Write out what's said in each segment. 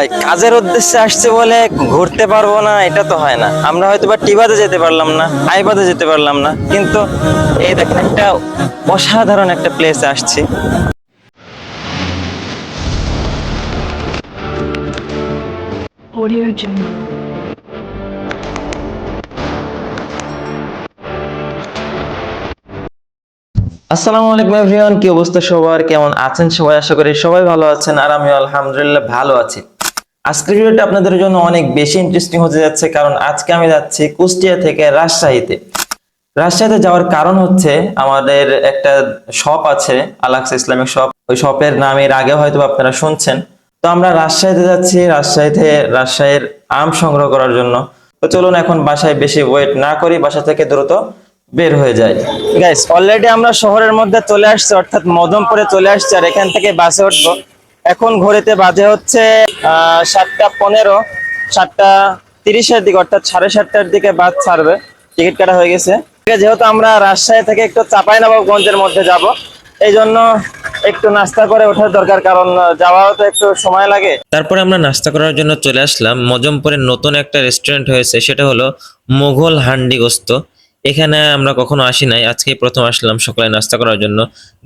ভাই কাজের উদ্দেশ্যে আসছে বলে ঘুরতে পারব না এটা তো হয় না। আমরা হয়তো বা টিবাতে যেতে পারলাম না আইবাতে যেতে পারলাম না কিন্তু এই দেখেন একটা অসাধারণ একটা প্লেসে আসছি। Audio Jungle. আসসালামু আলাইকুম এভরিওয়ান কি অবস্থা সবার? কেমন আছেন সবাই? আশা করি সবাই ভালো আছেন আর আমি আলহামদুলিল্লাহ ভালো আছি। আজকের ভিডিওটা আপনাদের জন্য অনেক বেশি ইন্টারেস্টিং হতে যাচ্ছে, কারণ আজকে আমি যাচ্ছি কুষ্টিয়া থেকে রাজশাহীতে। রাজশাহীতে যাওয়ার কারণ হচ্ছে আমাদের একটা শপ আছে আলাক্স ইসলামিক শপ ওই শপের নাম এর আগে হয়তো আপনারা শুনছেন। তো আমরা রাজশাহীতে যাচ্ছি, রাজশাহীতে রাজশাহীর আম সংগ্রহ করার জন্য। তো চলুন এখন বাসায় বেশি ওয়েট না করি, বাসা থেকে দ্রুত বের হয়ে যায় গাইস অলরেডি আমরা শহরের মধ্যে চলে আসছি, অর্থাৎ মদমপুরে চলে আসছি, আর এখান থেকে বাসে উঠবো। এখন ঘড়িতে বাজে হচ্ছে সাতটা পনেরো, সাতটা তিরিশের দিকে, অর্থাৎ সাড়ে সাতটার দিকে বাস ছাড়বে। টিকিট কাটা হয়ে গেছে। যেহেতু আমরা রাজশাহী থেকে একটু চাঁপাইনবাবগঞ্জের মধ্যে যাব, এই জন্য একটু নাস্তা করে ওঠার দরকার, কারণ যাওয়াও তো একটু সময় লাগে। তারপরে আমরা নাস্তা করার জন্য চলে আসলাম। মজমপুরের নতুন একটা রেস্টুরেন্ট হয়েছে, সেটা হলো মোঘল হান্ডি গোস্ত। এখানে আমরা কখনো আসি নাই। আজকে প্রথম আসলাম সকালে নাস্তা করার জন্য।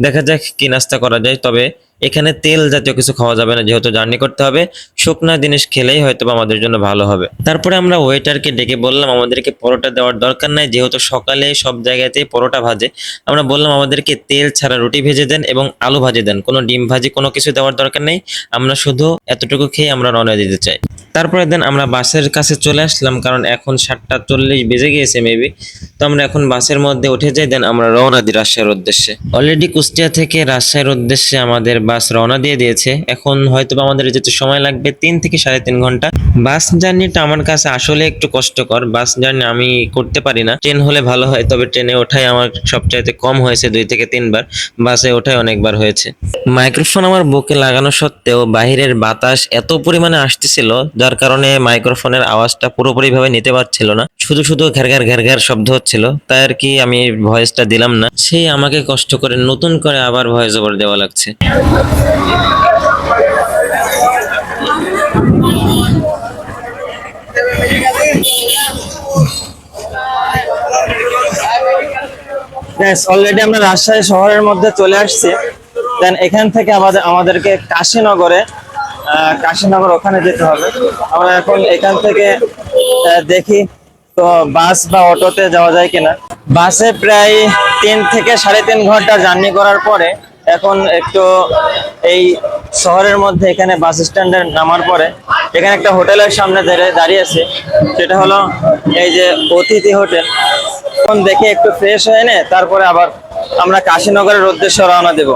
দেখা যাক কি নাস্তা করা যায়। তবে এখানে তেল জাতীয় কিছু খাওয়া যাবে না, যেহেতু জার্নি করতে হবে। শুকনা জিনিস খেলেই হয়তো আমাদের জন্য ভালো হবে। তারপরে আমরা ওয়েটারকে ডেকে বললাম, আমাদেরকে পরোটা দেওয়ার দরকার নাই। যেহেতু সকালে সব জায়গাতেই পরোটা ভাজে, আমরা বললাম, আমাদেরকে তেল ছাড়া রুটি ভেজে দেন এবং আলু ভাজে দেন। কোনো ডিম ভাজি, কোনো কিছু দেওয়ার দরকার নেই। আমরা শুধু এতটুকু খেয়ে আমরা রওনা দিতে চাই। তারপরে দেন আমরা বাসের কাছে চলে আসলাম, কারণ এখন সাতটা চল্লিশ বেজে গিয়েছে মেবি তো আমরা এখন বাসের মধ্যে উঠে যাই দেন আমরা রওনা দিই রাজশাহীর উদ্দেশ্যে। অলরেডি কুষ্টিয়া থেকে রাজশাহীর উদ্দেশ্যে আমাদের বাস রওনা দিয়ে দিয়েছে। এখন হয়তো আমাদের যেতে সময় লাগবে তিন থেকে সাড়ে তিন ঘণ্টা। বাস জার্নিটা আমার কাছে আসলে একটু কষ্টকর। বাস জার্নি আমি করতে পারি না। ট্রেন হলে ভালো হয়, তবে ট্রেনে ওঠাই আমার সবচাইতে কম হয়েছে, দুই থেকে তিনবার। বাসে ওঠাই অনেকবার হয়েছে। মাইক্রোফোন আমার বুকে লাগানো সত্ত্বেও বাহিরের বাতাস এত পরিমাণে আসতেছিল যার কারণে মাইক্রোফোনের আওয়াজটা পুরোপুরিভাবে নিতে পারছিল না। শুধু শুধু ঘ্যার ঘ্যার ঘ্যার ঘ্যার শব্দ হচ্ছিল, তাই আর কি আমি ভয়েসটা দিলাম না। সেই আমাকে কষ্ট করে নতুন করে আবার ভয়েস ওভার দেওয়া লাগছে। অলরেডি আমরা রাজশাহী শহরের মধ্যে চলে আসছি। দেন এখান থেকে আমাদের আমাদেরকে কাশীনগরে কাশীনগর ওখানে যেতে হবে। আমরা এখন এখান থেকে দেখি তো বাস বা অটোতে যাওয়া যায় কিনা। বাসে প্রায় তিন থেকে সাড়ে তিন ঘণ্টা জার্নি করার পরে এখন একটু এই শহরের মধ্যে এখানে বাস স্ট্যান্ডে নামার পরে এখানে একটা হোটেলের সামনে দাঁড়িয়ে আছে। সেটা হলো এই যে অতিথি হোটেল। এখন দেখে একটু ফ্রেশ হয়ে নে তারপরে আবার আমরা কাশীনগরের উদ্দেশ্যে রওনা দেব।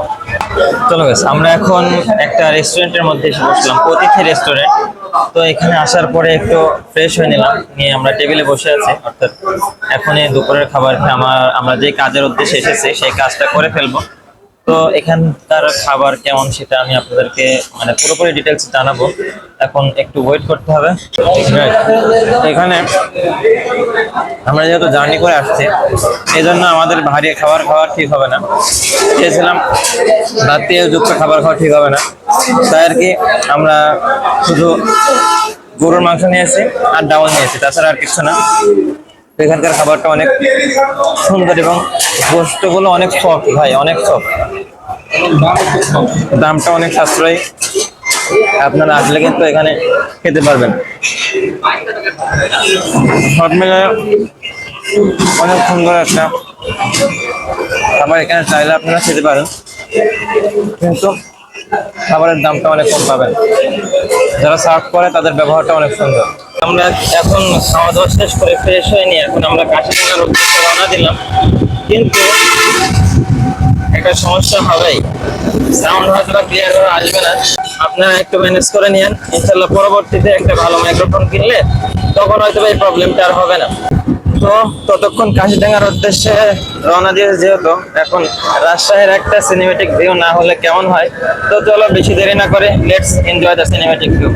চলো গেছে আমরা এখন একটা রেস্টুরেন্টের মধ্যে এসে বসলাম, অতিথি রেস্টুরেন্ট তো এখানে আসার পরে একটু ফ্রেশ হয়ে নিলাম, নিয়ে আমরা টেবিলে বসে আছি। অর্থাৎ এখনই দুপুরের খাবার খেয়ে আমার আমরা যে কাজের উদ্দেশ্যে এসেছি, সেই কাজটা করে ফেলব। তো এখানকার খাবার কেমন সেটা আমি আপনাদেরকে মানে পুরোপুরি ডিটেলস জানাব। এখন একটু ওয়েট করতে হবে. এখানে আমরা যেহেতু জার্নি করে আসছি এই জন্য আমাদের ভারী খাবার খাওয়া ঠিক হবে না। চেয়েছিলাম দিয়ে যুক্ত খাবার খাওয়া ঠিক হবে না। তাই আর কি আমরা শুধু গরুর মাংস নিয়েছি আর ডাউল নিয়েছি তাছাড়া আর কিছু না। এখানকার খাবারটা অনেক সুন্দর এবং গোস্তগুলো অনেক সফট ভাই, অনেক সফট দামটা অনেক সাশ্রয়ী। আপনারা আসলে কিন্তু এখানে খেতে পারবেন। সব মিলে অনেক সুন্দর একটা খাবার এখানে চাইলে আপনারা খেতে পারেন। কিন্তু খাবারের দামটা অনেক কম পাবেন। যারা সার্ভ করে তাদের ব্যবহারটা অনেক সুন্দর। আমরা এখন খাওয়া দাওয়া শেষ করে ফ্রেশ হয়ে নিয়ে এখন আমরা কাশিডাঙ্গার উদ্দেশ্যে রওনা দিলাম। কিন্তু একটা সমস্যা হবেই। সাউন্ড হয়তো ক্লিয়ার করে আসবে না। আপনারা একটু ম্যানেজ করে নিন ইনশাল্লাহ পরবর্তীতে একটা ভালো মাইক্রোফোন কিনলে তখন হয়তো এই প্রবলেমটা আর হবে না। তো ততক্ষণ কাশিডাঙ্গার উদ্দেশ্যে রওনা দিয়ে যেহেতু, এখন রাজশাহীর একটা সিনেমেটিক ভিউ না হলে কেমন হয়? তো চলো বেশি দেরি না করে let's enjoy the cinematic view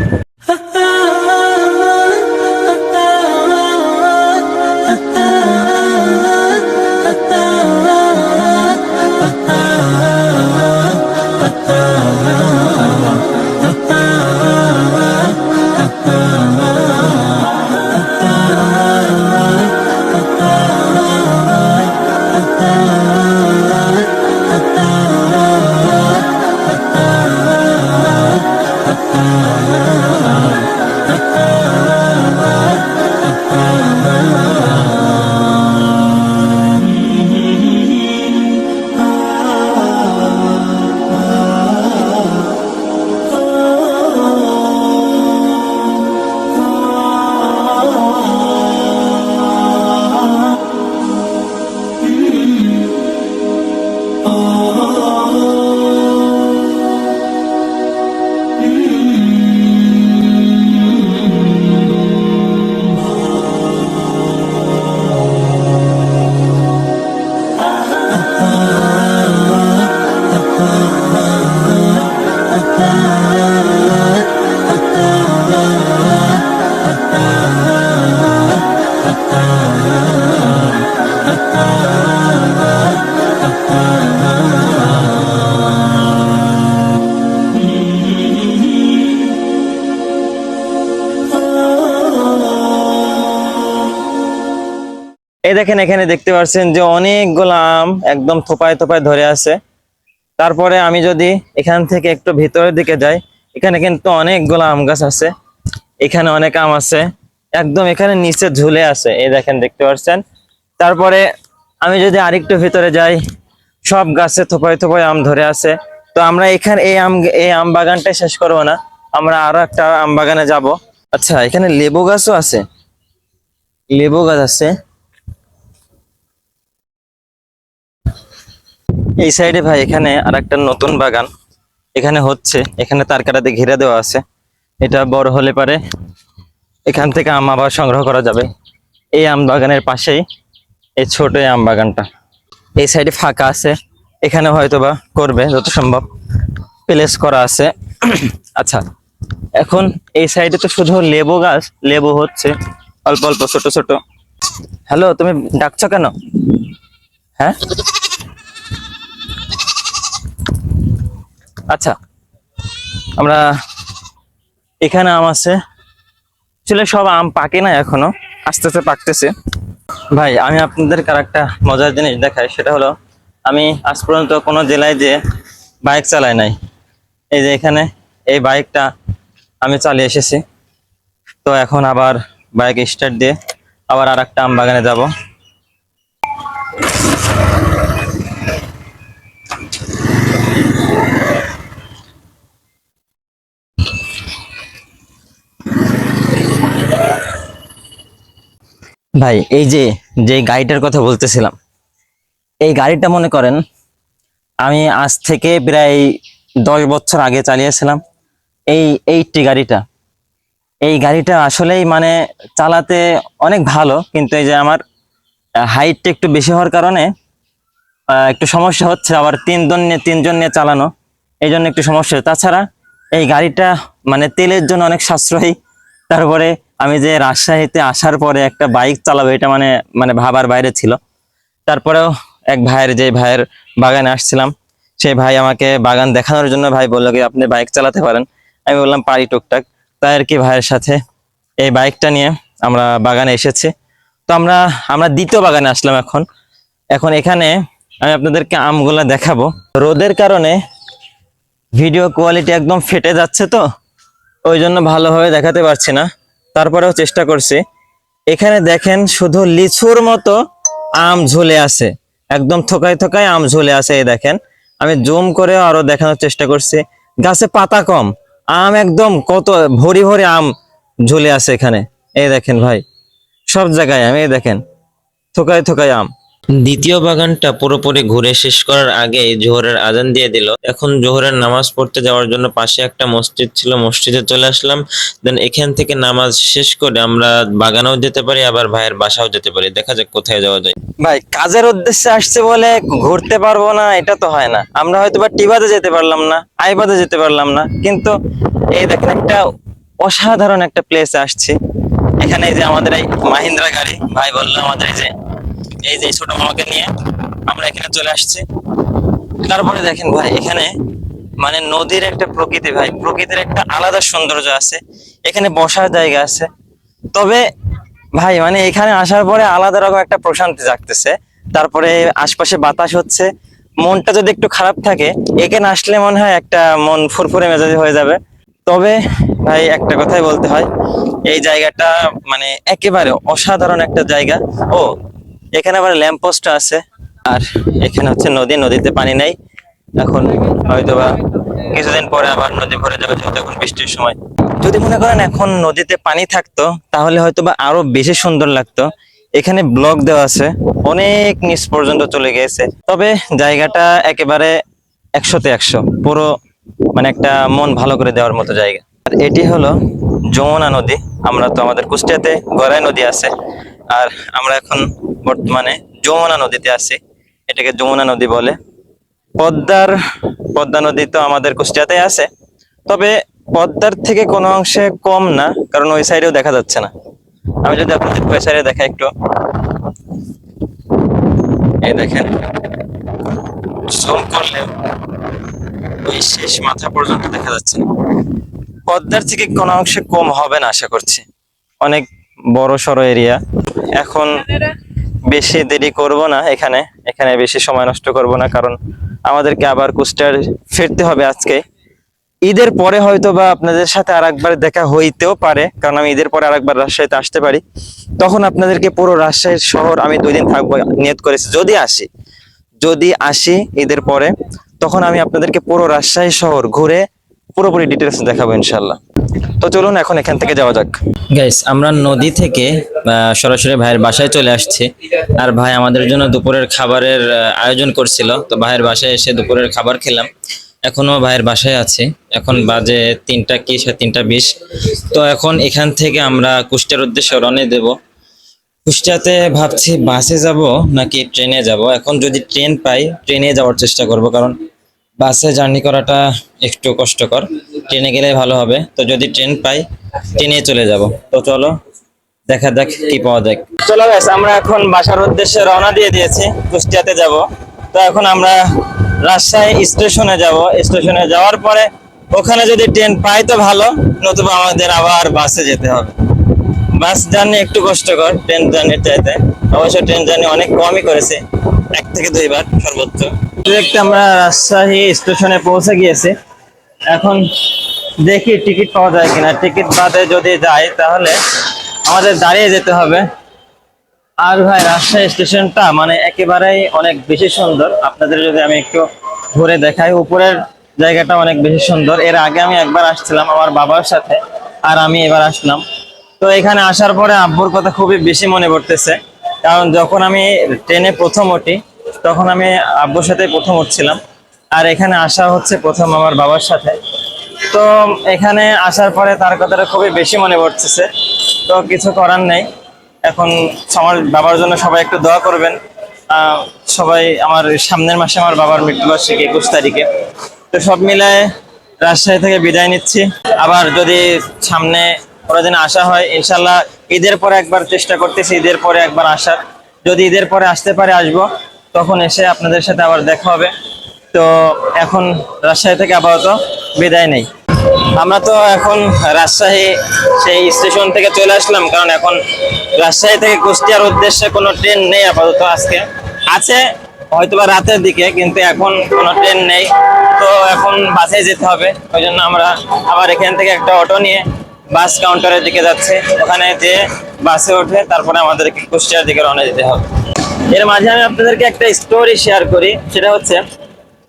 ah, ah, ah, ah. এই দেখেন, এখানে দেখতে পাচ্ছেন যে অনেকগুলো আম একদম থোপায় থোপায় ধরে আছে। তারপরে আমি যদি এখান থেকে একটু ভিতরের দিকে যাই, এখানে কিন্তু অনেকগুলো আম গাছ আছে, এখানে অনেক আম আছে, একদম এখানে নিচে ঝুলে আছে, এই দেখেন, দেখতে পাচ্ছেন। তারপরে আমি যদি আরেকটু ভিতরে যাই, সব গাছে থোপায় থোপায় আম ধরে আছে। তো আমরা এখানে, এই আম এই আম বাগানটাই শেষ করব না, আমরা আরও একটা আম বাগানে যাব। আচ্ছা এখানে লেবু গাছও আছে। লেবু গাছ আছে। এই সাইডে ভাই এখানে আর একটা নতুন বাগান। এখানে হচ্ছে, এখানে তার কাটাতে ঘিরে দেওয়া আছে। এটা বড় হলে পারে এখান থেকে আম আবার সংগ্রহ করা যাবে। এই আম বাগানের পাশেই এই ছোট আম বাগানটা। এই সাইডে ফাঁকা আছে। এখানে হয়তো বা করবে যত সম্ভব। প্লেস করা আছে। আচ্ছা এখন এই সাইডে তো শুধু লেবু গাছ, লেবু হচ্ছে। অল্প অল্প, ছোট ছোট। হ্যালো, তুমি ডাকছো কেন? হ্যাঁ? আচ্ছা। আমরা এখানে আম আছে। আসলে সব আম পাকে না এখনও আস্তে আস্তে পাকতেছে। ভাই, আমি আপনাদের আর একটা মজার জিনিস দেখাই, সেটা হলো আমি আজ পর্যন্ত কোনো জেলায় যে বাইক চালাই নাই। এই যে এখানে এই বাইকটা আমি চালিয়ে এসেছি। তো এখন আবার বাইক স্টার্ট দিয়ে আবার আর একটা আম বাগানে যাব। ভাই, এই যে যে গাড়িটার কথা বলতেছিলাম, এই গাড়িটা মনে করেন আমি আজ থেকে প্রায় দশ বছর আগে চালিয়েছিলাম। এই এইটটি গাড়িটা, এই গাড়িটা আসলেই মানে চালাতে অনেক ভালো, কিন্তু এই যে আমার হাইটটা একটু বেশি হওয়ার কারণে একটু সমস্যা হচ্ছে, আবার তিনজন নিয়ে তিনজন নিয়ে চালানো, এই জন্য একটু সমস্যা তাছাড়া এই গাড়িটা মানে তেলের জন্য অনেক সাশ্রয়ী তারপরে আমি যে রাজশাহীতে আসার পরে একটা বাইক চালাবো, এটা মানে মানে ভাবার বাইরে ছিল। তারপরেও এক ভাইয়ের, যে ভাইয়ের বাগানে আসছিলাম সেই ভাই আমাকে বাগান দেখানোর জন্য ভাই বলল কি, আপনি বাইক চালাতে পারেন। আমি বললাম, পারি টুকটাক। তাই আর কি ভাইয়ের সাথে এই বাইকটা নিয়ে আমরা বাগানে এসেছি। তো আমরা আমরা দ্বিতীয় বাগানে আসলাম এখন। এখন এখানে আমি আপনাদেরকে আমগুলা দেখাবো। রোদের কারণে ভিডিও কোয়ালিটি একদম ফেটে যাচ্ছে তো ওই জন্য ভালোভাবে দেখাতে পারছি না। তারপরেও চেষ্টা করছি। এখানে দেখেন শুধু লিচুর মতো আম ঝুলে আছে। একদম থোকায় থোকায় আম ঝুলে আছে, এই দেখেন। আমি জুম করে আরও দেখানোর চেষ্টা করছি। গাছে পাতা কম। আম একদম কত ভরি ভরি আম ঝুলে আছে এখানে। এই দেখেন ভাই, সব জায়গায় আমি, এই দেখেন। থোকায় থোকায় আম। দ্বিতীয় বাগানটা পুরোপুরি ঘুরে শেষ করার আগে জোহরের আজান দিয়ে দিল। এখন জোহরের নামাজ পড়তে যাওয়ার জন্য পাশে একটা মসজিদ ছিল, মসজিদে চলে আসলাম। দেন এখান থেকে নামাজ শেষ করে আমরা বাগানেও যেতে পারি, আবার ভাইয়ের বাসাও যেতে পারি। দেখা যাক কোথায় যাওয়া যায়। ভাই, কাজের উদ্দেশ্যে আসছে বলে ঘুরতে পারব না, এটা তো হয় না। আমরা হয়তো বা টিবাতে যেতে পারলাম না আইবাদে যেতে পারলাম না। কিন্তু এই দেখেন একটা অসাধারণ একটা প্লেসে আসছি। এখানে যে আমাদের এই মাহিন্দ্রা গাড়ি, ভাই বলল আমাদের যে এই যে ছোট মামাকে নিয়ে আমরা এখানে চলে আসছি। তারপরে দেখেন ভাই, এখানে মানে নদীর একটা প্রকৃতি ভাই, প্রকৃতির একটা আলাদা সৌন্দর্য আছে, এখানে বসার জায়গা আছে। তবে ভাই মানে এখানে আসার পরে আলাদা রকম একটা প্রশান্তি জাগতেছে। তারপরে আশপাশে বাতাস হচ্ছে, মনটা যদি একটু খারাপ থাকে, এখানে আসলে মনে হয় একটা মন ফুরফুরে মেজাজি হয়ে যাবে। তবে ভাই, একটা কথাই বলতে হয়, এই জায়গাটা মানে একেবারে অসাধারণ একটা জায়গা। ও এখানে আবার ল্যাম্পপোস্ট আছে। আর এখানে হচ্ছে নদী, নদীতে পানি নেই। এখন হয়তোবা কিছুদিন পরে আবার নদী ভরে যাবে যেহেতু এখন বৃষ্টির সময়। যদি মনে করেন এখন নদীতে পানি থাকতো, তাহলে হয়তোবা আরও বেশি সুন্দর লাগতো। এখানে ব্লক দেওয়া আছে। অনেক নিচ পর্যন্ত চলে গিয়েছে। তবে জায়গাটা একেবারে একশোতে একশো। পুরো মানে একটা মন ভালো করে দেওয়ার মতো জায়গা। আর এটি হলো যমুনা নদী। আমরা তো আমাদের কুষ্টিয়াতে গড়াই নদী আছে। আর আমরা এখন বর্তমানে যমুনা নদীতে আছি। এটাকে যমুনা নদী বলে। পদ্মার, পদ্মা নদী তো আমাদের কুষ্টিয়াতে আছে। তবে পদ্মার থেকে কোনো অংশে কম না, কারণ ওই সাইডেও দেখা যাচ্ছে না। আমি যদি আপনাদের ওই সাইডে দেখা একটু। এই দেখেন। জুম করলে ওই শেষ মাথা পর্যন্ত দেখা যাচ্ছে। পদ্মার থেকে কোনো অংশে কম হবে না, আশা করছি। অনেক বড় সড়ো এরিয়া এখন বেশি দেরি করব না এখানে। এখানে বেশি সময় নষ্ট করব না, কারণ আমাদেরকে আবার কুষ্টার ফিরতে হবে আজকে। ঈদের পরে হয়তো বা আপনাদের সাথে আর একবার দেখা হইতেও পারে, কারণ আমি ঈদের পরে আর একবার রাজশাহীতে আসতে পারি। তখন আপনাদেরকে পুরো রাজশাহীর শহর আমি দুই দিন থাকব নিয়ত করেছি। যদি আসি যদি আসি ঈদের পরে, তখন আমি আপনাদেরকে পুরো রাজশাহী শহর ঘুরে পুরোপুরি ডিটেলস দেখাবো ইনশাল্লাহ তো চলুন এখন এখান থেকে যাওয়া যাক। গাইস আমরা নদী থেকে সরাসরি ভাইয়ের বাসায় চলে আসছি। আর ভাই আমাদের জন্য দুপুরের খাবারের আয়োজন করছিল। তো ভাইয়ের বাসায় এসে দুপুরের খাবার খেলাম। এখনও ভাইয়ের বাসায় আছে। এখন বাজে তিনটা কি, সাড়ে তিনটা বিশ। তো এখন এখান থেকে আমরা কুষ্টিয়ার উদ্দেশ্যে রওনা দেব। কুষ্টিয়াতে ভাবছি বাসে যাব নাকি ট্রেনে যাব? এখন যদি ট্রেন পাই, ট্রেনে যাওয়ার চেষ্টা করব। কারণ বাসে জার্নি করাটা একটু কষ্টকর। ট্রেনে গেলে ভালো হবে। তো যদি ট্রেন পাই, ট্রেনে চলে যাব। তো চলো, দেখা যাক কি পাওয়া যায়। চলো গেছে আমরা এখন বাসার উদ্দেশ্যে রওনা দিয়ে দিয়েছি। কুষ্টিয়াতে যাব। তো এখন আমরা রাজশাহী স্টেশনে যাব। স্টেশনে যাওয়ার পরে ওখানে যদি ট্রেন পাই তো ভালো, নতুবা আমাদের আবার বাসে যেতে হবে। বাস জার্নি একটু কষ্টকর, ট্রেন জার্নির চাইতে। অবশ্য ট্রেন জার্নি অনেক কমই করেছে। এক থেকে দুইবার সর্বোচ্চ। দেখতে আমরা রাজশাহী স্টেশনে পৌঁছে গিয়েছি। এখন দেখি টিকিট পাওয়া যায় কিনা। টিকিট বাদে যদি যাই, তাহলে আমাদের দাঁড়িয়ে যেতে হবে। আর ভাই, রাজশাহী স্টেশনটা মানে একেবারেই অনেক বেশি সুন্দর। আপনাদের যদি আমি একটু ঘুরে দেখাই, উপরের জায়গাটা অনেক বেশি সুন্দর। এর আগে আমি একবার আসছিলাম আমার বাবার সাথে, আর আমি এবার আসলাম। তো এখানে আসার পরে আব্বুর কথা খুবই বেশি মনে পড়তেছে। কারণ যখন আমি ট্রেনে প্রথম উঠি তখন আমি আব্বুর সাথে প্রথম উঠছিলাম। আর এখানে আসা হচ্ছে প্রথম আমার বাবার সাথে। তো এখানে আসার পরে তার কথাটা খুবই বেশি মনে পড়তেছে। তো কিছু করার নেই। এখন আমার বাবার জন্য সবাই একটু দোয়া করবেন। সবাই আমার সামনের মাসে আমার বাবার মৃত্যুবার্ষিকী একুশ তারিখে। তো সব মিলায় রাজশাহী থেকে বিদায় নিচ্ছি। আবার যদি সামনে কোনোদিন আসা হয়, ইনশাল্লাহ ঈদের পরে একবার চেষ্টা করতেছি, ঈদের পরে একবার আসার। যদি ঈদের পরে আসতে পারে, আসব। তখন এসে আপনাদের সাথে আবার দেখা হবে। তো এখন রাজশাহী থেকে আপাতত বিদায় নেই। আমরা তো এখন রাজশাহী সেই স্টেশন থেকে চলে আসলাম, কারণ এখন রাজশাহী থেকে কুষ্টিয়ার উদ্দেশ্যে কোনো ট্রেন নেই আপাতত আজকে। আছে হয়তোবা রাতের দিকে, কিন্তু এখন কোনো ট্রেন নেই। তো এখন বাসে যেতে হবে, ওই জন্য আমরা আবার এখান থেকে একটা অটো নিয়ে বাস কাউন্টারের দিকে যাচ্ছে। ওখানে যেয়ে বাসে উঠে তারপরে আমাদেরকে কুষ্টিয়ার দিকে রওনা দিতে হবে। এর মাঝে আমি আপনাদেরকে একটা স্টোরি শেয়ার করি, সেটা হচ্ছে,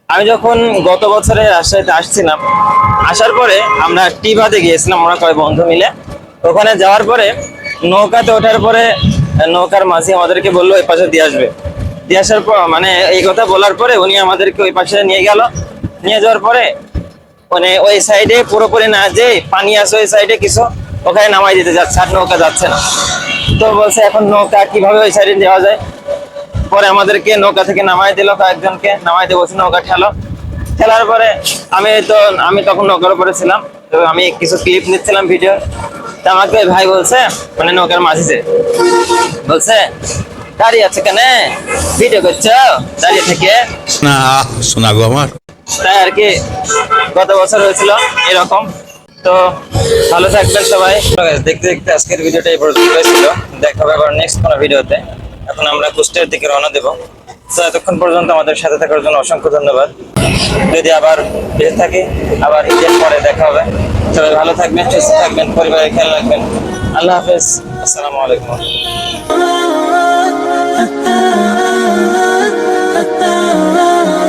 আমি যখন গত বছরে রাজশাহীতে আসছিলাম, আসার পরে আমরা টিভাতে গিয়েছিলাম, আমরা কয় বন্ধু মিলে। ওখানে যাওয়ার পরে নৌকাতে ওঠার পরে নৌকার মাঝি আমাদেরকে বলল ওই পাশে দিয়ে আসবে। দিয়ে আসার পর মানে এই কথা বলার পরে উনি আমাদেরকে ওই পাশে নিয়ে গেল। নিয়ে যাওয়ার পরে মানে ওই সাইডে পুরোপুরি না যে পানি আছে ওই সাইডে কিছু ওখানে নামাই দিতে যাচ্ছে, আর নৌকা যাচ্ছে না। তো বলছে, এখন নৌকা কীভাবে ওই সাইডে দেওয়া যায়? পরে আমাদেরকে নৌকা থেকে নামাই দিল কয়েকজনকে নামাই দিয়ে বলছে নৌকা ঠেলো। ঠেলার পরে আমি তো আমি তখন নৌকার উপরে ছিলাম তো আমি কিছু ক্লিপ নিচ্ছিলাম ভিডিও তা আমাকে ভাই বলছে মানে নৌকার মাঝিতে বলছে দাঁড়িয়ে আছে কেন? ভিডিও করছ? দাঁড়িয়ে থেকে? না শোনা গো আমার। তাই আর কি গত বছর হয়েছিল এরকম। তো ভালো থাকবেন সবাই। দেখতে দেখতে আজকের ভিডিওটা এই পর্যন্ত ছিল। দেখা হবে আবার নেক্সট কোনো ভিডিওতে এখন আমরা কুষ্টের দিকে রওনা দেব। তো এতক্ষণ পর্যন্ত আমাদের সাথে থাকার জন্য অসংখ্য ধন্যবাদ। যদি আবার বেঁচে থাকি, আবার ঈদের পরে দেখা হবে। সবাই ভালো থাকবেন, সুস্থ থাকবেন, পরিবারের খেয়াল রাখবেন। আল্লাহ হাফেজ। আসসালামু আলাইকুম।